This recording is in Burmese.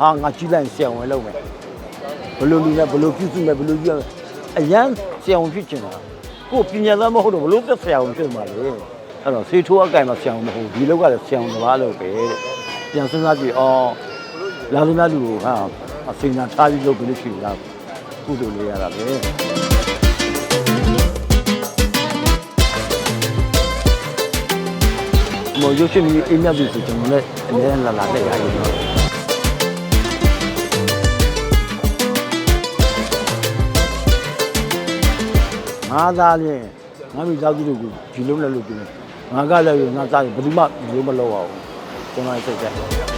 ဟာငါကြီးလိုက်ဆရာဝန်လုပ်မယ်ဘလို့လူနဲ့ဘလို့ပြုစုမယ်ဘလို့ပြုအရန်ဆရာဝန်ဖြစ်ချင်တာကိုပညာသားမဟုတ်တော့ဘလို့သက်ဆရာဝန်ဖြစ်မှာလေအဲ့တော့ဆေးထိုးအကင်မှာဆရာဝန်မဟုတ်ဒီလောက်ကလည်းဆရာဝန်တစ်ပါးလုပ်ပဲတဲ့ပြန်စဉ်းစားကြည့်အော်လာသမျှလူကိုဟာအစင်နာထားပြီးလုပ်ပြီးလို့ရှိရင်လားကုသိုလ်လေးရတာပဲ မောရုပ်ရှင်ကြီးအိမ်မြတ်ပြီဆိုကျွန်တော်လည်းအများနဲ့လာလာလက်ရည်တော့ငါသားလည်းငါမိသားစုတို့ကိုဒီလုံးနဲ့လုပ်ပြီးငါကလည်းငါသားဘယ်သူမှဒီလိုမလုပ်အောင်ကျွန်တော်စိတ်ကြ